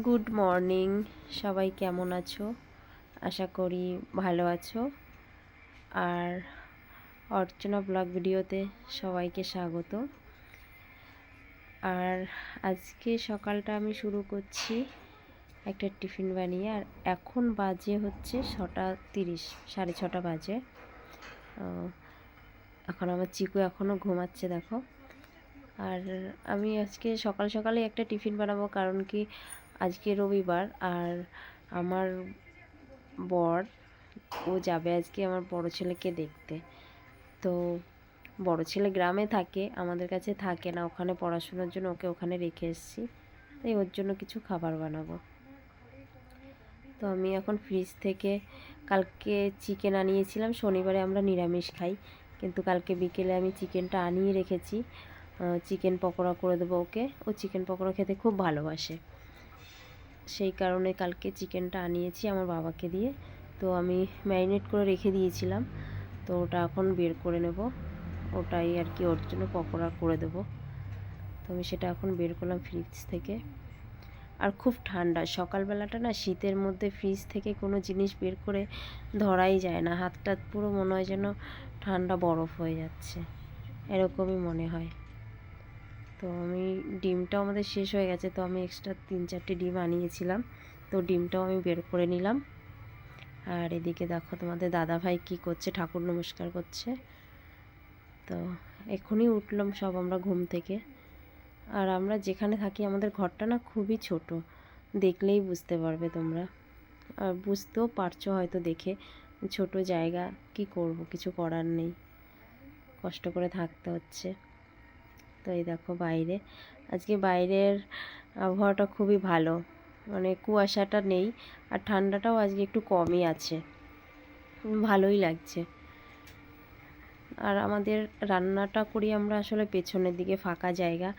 Good morning সবাই কেমন আছো? আশা করি ভালো আছো। আর অর্চনা ব্লগ ভিডিওতে সবাইকে স্বাগত। আর আজকে সকালটা আমি শুরু করছি একটা টিফিন বানিয়ে, আর এখন বাজে হচ্ছে ছটা তিরিশ, সাড়ে ছটা বাজে। এখন আমার চিকু এখনও ঘুমাচ্ছে, দেখো। আর আমি আজকে সকাল সকালে একটা টিফিন বানাবো, কারণ কি আজকে রবিবার আর আমার বর, ও যাবে আজকে আমার বড় ছেলেকে দেখতে। তো বড় ছেলে গ্রামে থাকে, আমাদের কাছে থাকে না, ওখানে পড়াশোনার জন্য ওকে ওখানে রেখে এসেছি। তাই ওর জন্য কিছু খাবার বানাবো। তো আমি এখন ফ্রিজ থেকে কালকে চিকেন আনিয়েছিলাম, শনিবারে আমরা নিরামিষ খাই। কিন্তু কালকে বিকেলে আমি চিকেনটা আনিয়ে রেখেছি। চিকেন পকোড়া করে দেবো ওকে। ও চিকেন পকোড়া খেতে খুব ভালোবাসে। সেই কারণে কালকে চিকেনটা আনিয়েছি আমার বাবাকে দিয়ে। তো আমি ম্যারিনেট করে রেখে দিয়েছিলাম। তো ওটা এখন বের করে নেব। ওটাই আর কি ওর জন্য পকোড়া করে দেবো। তো আমি সেটা এখন বের করলাম ফ্রিজ থেকে। আর খুব ঠান্ডা। সকালবেলাটা না শীতের মধ্যে ফ্রিজ থেকে কোনো জিনিস বের করে ধরাই যায় না। হাতটা পুরো মনে হয় যেন ঠান্ডা বরফ হয়ে যাচ্ছে। এরকমই মনে হয়। তো আমি ডিমটাও আমাদের শেষ হয়ে গেছে, তো আমি এক্সট্রা তিন চারটে ডিম আনিয়েছিলাম। তো ডিমটাও আমি বের করে নিলাম। আর এদিকে দেখো তোমাদের দাদা ভাই কী করছে, ঠাকুর নমস্কার করছে। তো এখনই উঠলাম সব আমরা ঘুম থেকে। আর আমরা যেখানে থাকি, আমাদের ঘরটা না খুবই ছোট, দেখলেই বুঝতে পারবে তোমরা। আর বুঝতেও পারছ হয়তো দেখে, ছোট জায়গা, কি করব, কিছু করার নেই। কষ্ট করে থাকতে হচ্ছে। তো এই দেখো বাইরে। আজকে বাইরের আবহাওয়াটা খুবই ভালো। মানে কুয়াশাটা নেই আর ঠান্ডাটাও আজকে একটু কমই আছে। ভালোই লাগছে। আর আমাদের রান্নাটা করি আমরা আসলে পেছনের দিকে ফাঁকা জায়গা।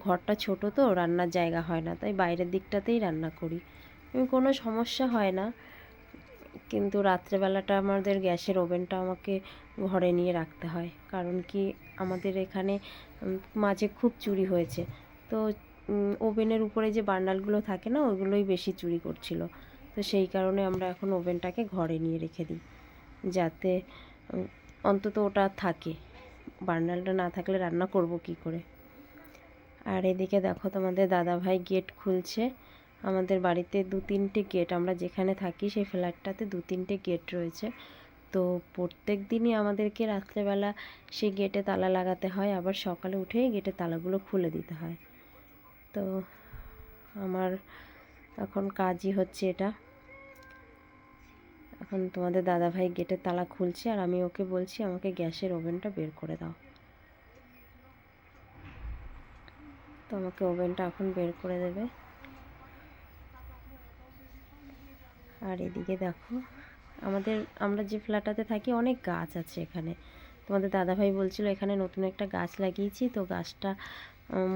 ঘরটা ছোট তো, রান্নার জায়গা হয় না। তাই বাইরের দিকটাতেই রান্না করি। কোনো সমস্যা হয় না। কিন্তু রাত্রেবেলাটা আমাদের গ্যাসের ওভেনটা আমাকে ঘরে নিয়ে রাখতে হয়। কারণ কি আমাদের এখানে মাঝে খুব চুরি হয়েছে। তো ওভেনের উপরে যে বার্নালগুলো থাকে না, ওগুলোই বেশি চুরি করছিল। তো সেই কারণে আমরা এখন ওভেনটাকে ঘরে নিয়ে রেখে দিই। যাতে অন্তত ওটা থাকে। বার্নালটা না থাকলে রান্না করব কি করে? আর এদিকে দেখো তোমাদের দাদা ভাই গেট খুলছে। আমাদের বাড়িতে দু তিনটে গেট, আমরা যেখানে থাকি সেই ফ্ল্যাটটাতে দু তিনটে গেট রয়েছে। তো প্রত্যেক দিনই আমাদেরকে রাত্রেবেলা সেই গেটে তালা লাগাতে হয়, আবার সকালে উঠেই গেটে তালাগুলো খুলে দিতে হয়। তো আমার এখন কাজই হচ্ছে এটা। এখন তোমাদের দাদাভাই গেটের তালা খুলছে আর আমি ওকে বলছি, আমাকে গ্যাসের ওভেনটা বের করে দাও। তো আমাকে ওভেনটা এখন বের করে দেবে। আর এদিকে দেখো আমাদের, আমরা যে ফ্ল্যাটাতে থাকি অনেক গাছ আছে এখানে। তোমাদের দাদাভাই বলছিল, এখানে নতুন একটা গাছ লাগিয়েছি, তো গাছটা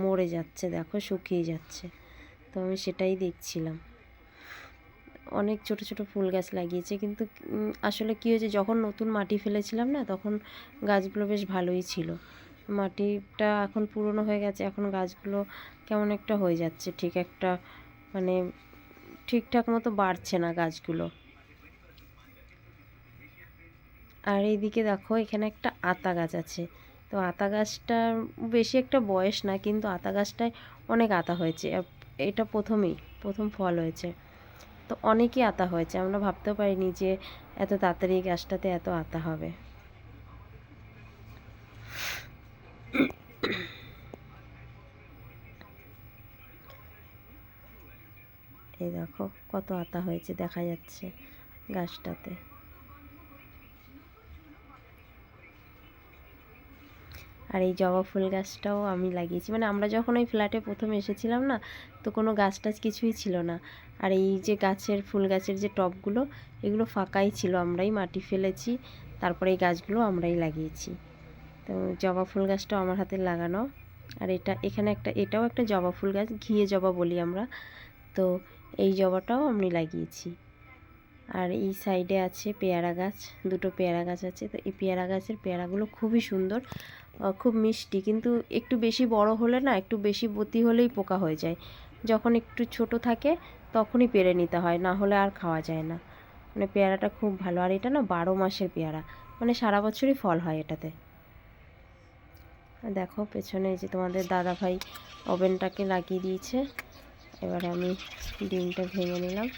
মরে যাচ্ছে, দেখো, শুকিয়ে যাচ্ছে। তো আমি সেটাই দেখছিলাম। অনেক ছোট ছোট ফুল গাছ লাগিয়েছে, কিন্তু আসলে কী হয়েছে, যখন নতুন মাটি ফেলেছিলাম না, তখন গাছগুলো বেশ ভালোই ছিল। মাটিটা এখন পুরনো হয়ে গেছে, এখন গাছগুলো কেমন একটা হয়ে যাচ্ছে, ঠিক একটা মানে ঠিকঠাক মতো বাড়ছে না গাছগুলো। আর এইদিকে দেখো, এখানে একটা আতা গাছ আছে। তো আতা গাছটার বেশি একটা বয়স না, কিন্তু আতা গাছটায় অনেক আতা হয়েছে। এটা প্রথমেই, প্রথম ফল হয়েছে। তো অনেকই আতা হয়েছে। আমরা ভাবতেও পারিনি যে এত তাড়াতাড়ি গাছটাতে এত আতা হবে। এই দেখো, কত আতা হয়েছে, দেখা যাচ্ছে গাছটাতে। আর এই জবা ফুল গাছটাও আমি লাগিয়েছি। মানে আমরা যখন ওই ফ্ল্যাটে প্রথমে এসেছিলাম না, তো কোনো গাছ টাছ কিছুই ছিল না। আর এই যে গাছের, ফুল গাছের যে টবগুলো, এগুলো ফাঁকাই ছিল, আমরাই মাটি ফেলেছি, তারপরে এই গাছগুলো আমরাই লাগিয়েছি। তো জবা ফুল গাছটাও আমার হাতে লাগানো। আর এটা, এখানে একটা, এটাও একটা জবা ফুল গাছ, ঘিয়ে জবা বলি আমরা। তো এই জবাটাও আমি লাগিয়েছি। আর এই সাইডে আছে পেয়ারা গাছ, দুটো পেয়ারা গাছ আছে। তো এই পেয়ারা গাছের পেয়ারাগুলো খুবই সুন্দর। খুব মিষ্টি। কিন্তু একটু বেশি বড় হলে না, একটু বেশি বতি হলেই পোকা হয়ে যায়। যখন একটু ছোট থাকে, তখনই পেরে নিতে হয়, না হলে আর খাওয়া যায় না। মানে পেয়ারাটা খুব ভালো। আর এটা না বারো মাসের পেয়ারা। মানে সারা বছরই ফল হয় এটাতে। দেখো পেছনে যে তোমাদের দাদা ভাই ওভেনটাকে লাগিয়ে দিয়েছে। এবারে আমি ডিমটা ভেঙে নিলাম।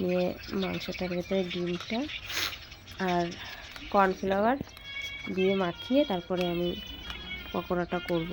নিয়ে মাংসটার ভেতরে ডিমটা আর কর্নফ্লাওয়ার দিয়ে মাখিয়ে তারপরে আমি পকোড়াটা করব।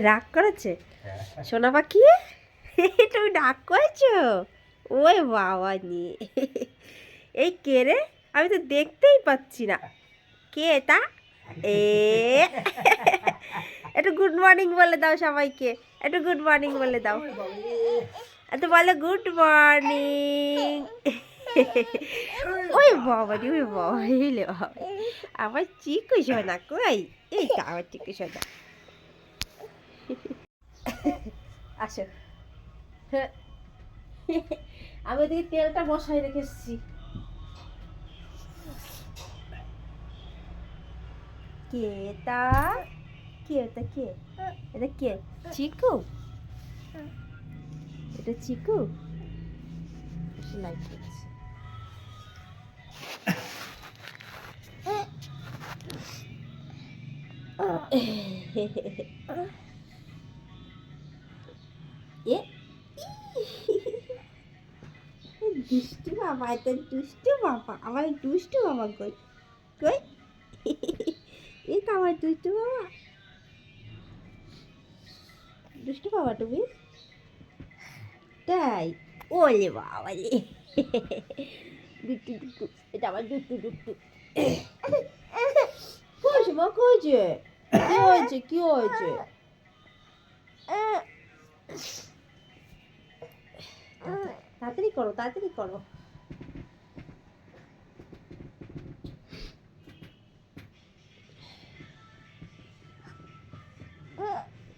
রাগ করেছে? সোনা পাখি? তুমি রাগ করেছ? ওই বাবা নিয়ে এই কে রে? আমি তো দেখতেই পাচ্ছি না। কে তা এ একটু গুড মর্নিং বলে দাও সবাইকে। একটু গুড মর্নিং বলে দাও। এত বলো গুড মর্নিং ওই বাবা রে ওই বাবা আমার চিকু সোনা কই? এই তো আমার চিকু সোনা? আসো। আমি ওদিকে তেলটা বসাই রেখেছি কে তা কে এটা কে? এটা কে? চিকু? এটা চিকু? লাইট করছে এ দুষ্টু বাবা এটা দুষ্টু বাবা। আমার দুষ্টু বাবা কই? কই? এ তো আমার দুষ্টু বাবা। দুষ্টু বাবা তুমি? তাই। ওলে বাবা রে। দুষ্টু দুষ্টু, এটা আমার দুষ্টু দুষ্টু। কইছে মা, কইছে? কি হয়েছে কি হয়েছে? তাড়াতাড়ি করো তাড়াতাড়ি করো।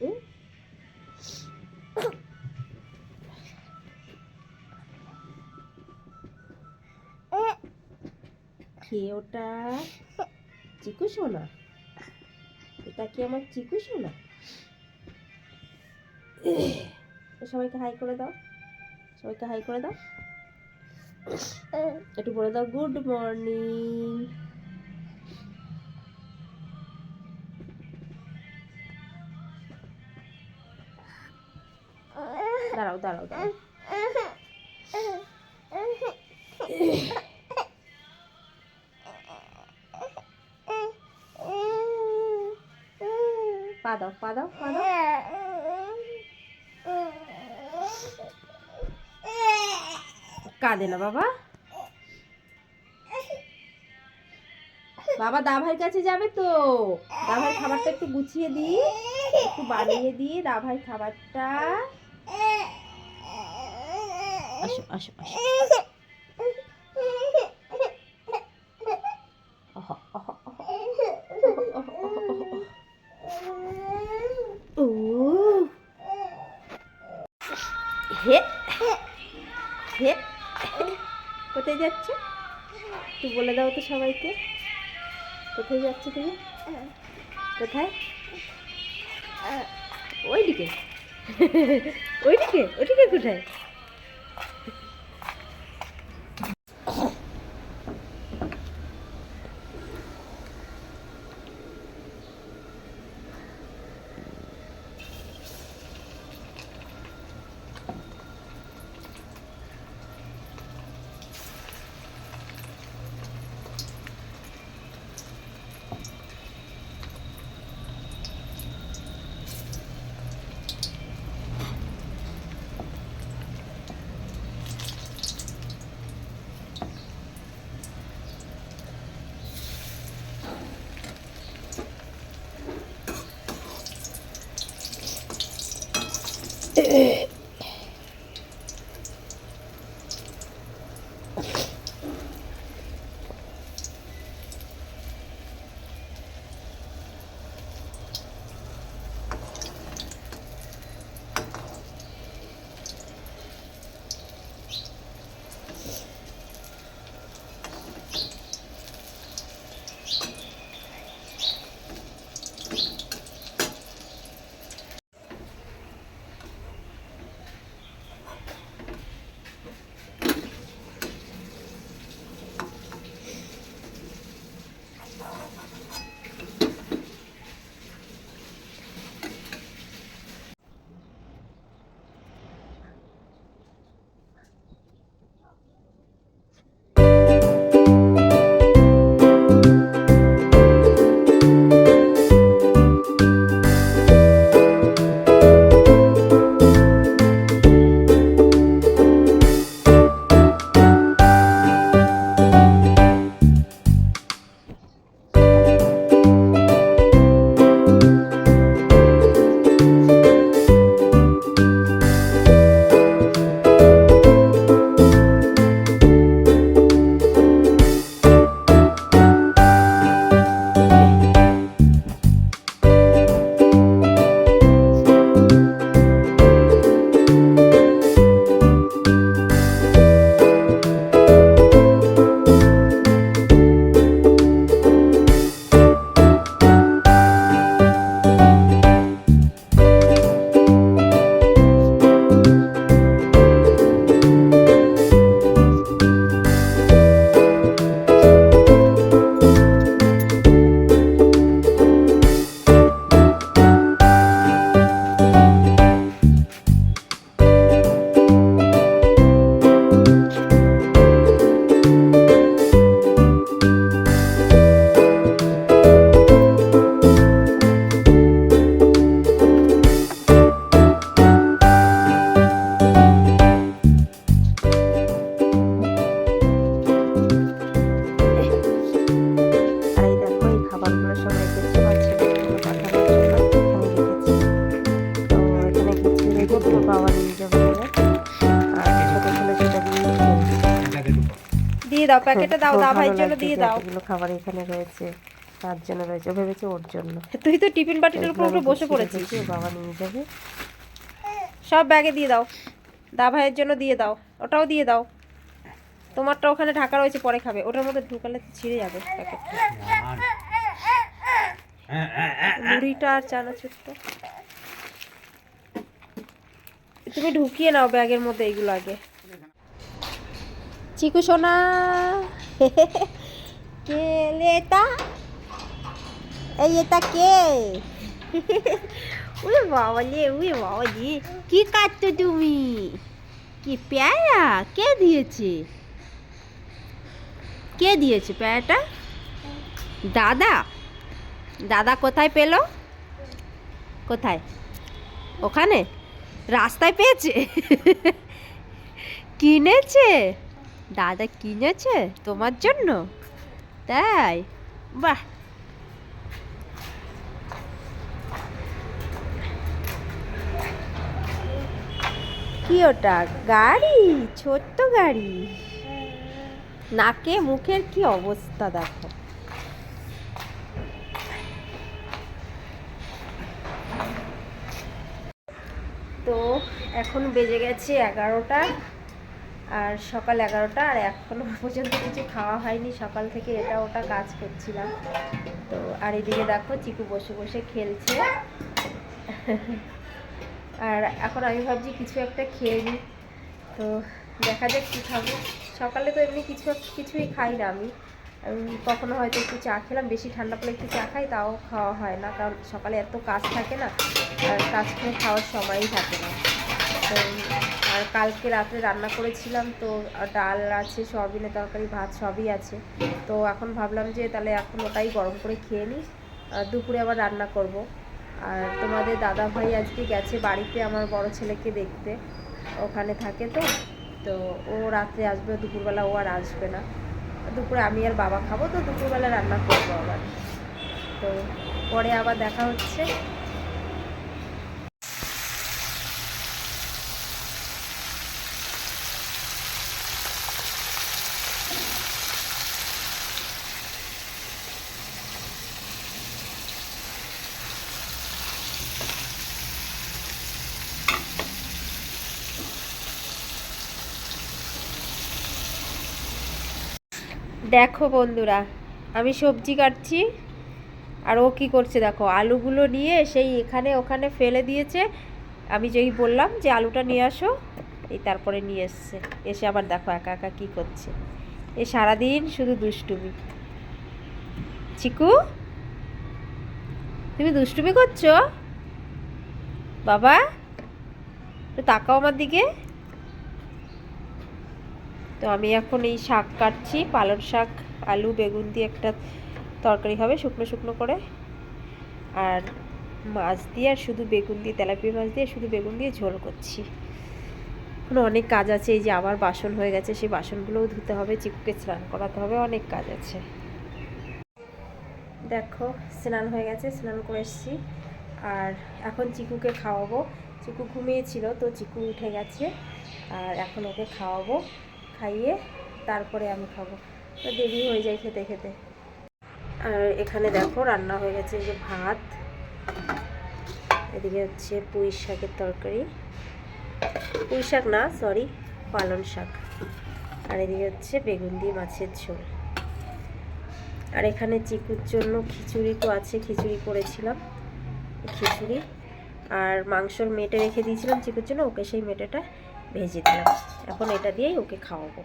এ? কে ওটা চিকু সোনা? এটা কি আমার চিকু সোনা? সবাইকে হাই করে দাও। সবাইকে হাই করে দাও। একটু বলে দাও, গুড মর্নিং। দাঁড়াও দাঁড়াও দাঁড়াও। পা দাও পা দাও পা দাও। কাঁদে না, বাবা। বাবা দা ভাইয়ের কাছে যাবে তো। দা ভাই খাবারটা একটু গুছিয়ে দিই, একটু বানিয়ে দিই। দা ভাই খাবারটা। আসো। হে হে। কোথায় যাচ্ছে? একটু বলে দাও তো সবাইকে। কোথায় যাচ্ছে তুমি? কোথায়? ওইদিকে। ওইদিকে? ওইদিকে কোথায়? প্যাকেটে দাও দা ভাইয়ের জন্য দিয়ে দাও। এতগুলো খাবার এখানে রয়েছে তার জন্য রয়েছে ভেবেছে ওর জন্য। তুই তো টিফিন বাটিটার উপর উপরে বসে পড়েছিস। বাবা নিয়ে যাবে। সব ব্যাগে দিয়ে দাও। দা ভাইয়ের জন্য দিয়ে দাও ওটাও দিয়ে দাও। তোমারটা ওখানে ঢাকা রয়েছে পরে খাবে। ওটার মধ্যে ঢুকালে তো ছিঁড়ে যাবে প্যাকেটটা। মুড়িটা আর চানাচুরটা। তুমি ঢুকিয়ে নাও ব্যাগের মধ্যে এইগুলো আগে। চিকু সোনা কে এটা এই এটা কে উই বাবা লে উই বাবা লে কি কাটছো তুমি কি পেয়ারা কে দিয়েছে কে দিয়েছে পেয়ারাটা দাদা দাদা কোথায় পেল কোথায় ওখানে রাস্তায় পেয়েছে কিনেছে দাদা কিনেছে তোমার জন্য? তাই? বাহ! কি ওটা? গাড়ি? ছোট্ট গাড়ি? নাকে মুখের কি অবস্থা দেখো। তো এখন বেজে গেছে এগারোটা। আর সকাল এগারোটা আর এখনও পর্যন্ত কিছু খাওয়া হয়নি। সকাল থেকে এটা ওটা কাজ করছিলাম। তো আর এদিকে দেখো চিকু বসে বসে খেলছে। আর এখন আমি ভাবছি কিছু একটা খেয়ে নিই। তো দেখা যাক কী খাব। সকালে তো এমনি কিছু কিছুই খাই না আমি। আমি কখনো হয়তো একটু চা খেলাম। বেশি ঠান্ডা পড়লে একটু চা খাই, তাও খাওয়া হয় না। কারণ সকালে এত কাজ থাকে না। আর কাজ করে খাওয়ার সময়ই থাকে না। তো আর কালকে রাত্রে রান্না করেছিলাম, তো ডাল আছে, সয়াবিনের তরকারি, ভাত সবই আছে। তো এখন ভাবলাম যে তাহলে এখন ওটাই গরম করে খেয়ে নিই দুপুরে আবার রান্না করব। আর তোমাদের দাদা ভাই আজকে গেছে বাড়িতে, আমার বড় ছেলেকে দেখতে। ওখানে থাকে তো তো ও রাত্রে আসবে, দুপুরবেলা ও আর আসবে না। দুপুরে আমি আর বাবা খাব, তো দুপুরবেলা রান্না করব আবার। তো পরে আবার দেখা হচ্ছে। দেখো বন্ধুরা, আমি সবজি কাটছি, আর ও কি করছে দেখো, আলুগুলো নিয়ে সেই এখানে ওখানে ফেলে দিয়েছে। আমি যেই বললাম যে আলুটা নিয়ে আসো, এই তারপরে নিয়ে এসছে। এসে আবার দেখো একা একা কী করছে। এ সারাদিন শুধু দুষ্টুমি। চিকু, তুমি দুষ্টুমি করছ? বাবা তাকাও আমার দিকে। তো আমি এখন এই শাক কাটছি, পালং শাক, আলু, বেগুন দিয়ে একটা তরকারি হবে শুকনো শুকনো করে। আর মাছ দিয়ে আর শুধু বেগুন দিয়ে, তেলাপিয়া মাছ দিয়ে শুধু বেগুন দিয়ে ঝোল করছি। এখন অনেক কাজ আছে, এই যে আবার বাসন হয়ে গেছে, সেই বাসনগুলোও ধুতে হবে, চিকুকে স্নান করাতে হবে, অনেক কাজ আছে। দেখো, স্নান হয়ে গেছে, স্নান করে এসেছি। আর এখন চিকুকে খাওয়াবো। চিকু ঘুমিয়েছিল, তো চিকু উঠে গেছে। আর এখন ওকে খাওয়াবো। খাইয়ে তারপরে আমি খাব। তো দেরি হয়ে যায় খেতে খেতে। আর এখানে দেখো রান্না হয়ে গেছে যে ভাত। এদিকে হচ্ছে পুঁই শাকের তরকারি। পুঁই শাক না সরি পালং শাক। আর এদিকে হচ্ছে বেগুন দিয়ে মাছের ঝোল। আর এখানে চিকুর জন্য খিচুড়ি তো আছে, খিচুড়ি করেছিলাম, খিচুড়ি। আর মাংসর মেটে রেখে দিয়েছিলাম চিকুর জন্য, ওকে সেই মেটেটা ভেজে দিলাম। এখন এটা দিয়েই ওকে খাওয়াবো।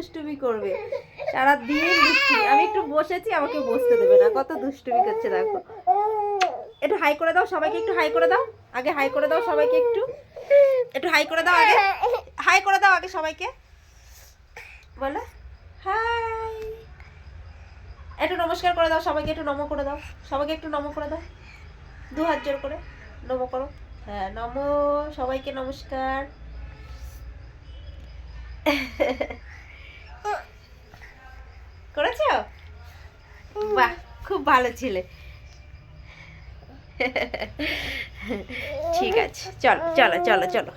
দুষ্টুমি করবে। সারা দিন দুষ্টুমি। আমি একটু বসেছি, আমাকে বসতে দেবে না। কত দুষ্টুমি করছে দেখো। একটু হাই করে দাও সবাইকে, একটু হাই করে দাও। আগে হাই করে দাও সবাইকে একটু। একটু হাই করে দাও আগে। হাই করে দাও আগে সবাইকে। বলো। হাই একটু নমস্কার করে দাও সবাইকে, একটু নম করে দাও। সবাইকে একটু নম করে দাও। দু হাত জোর করে। নম করো। হ্যাঁ নম। সবাইকে নমস্কার। করেছ? বাহ খুব ভালো ছেলে। ঠিক আছে চলো চলো চলো চলো।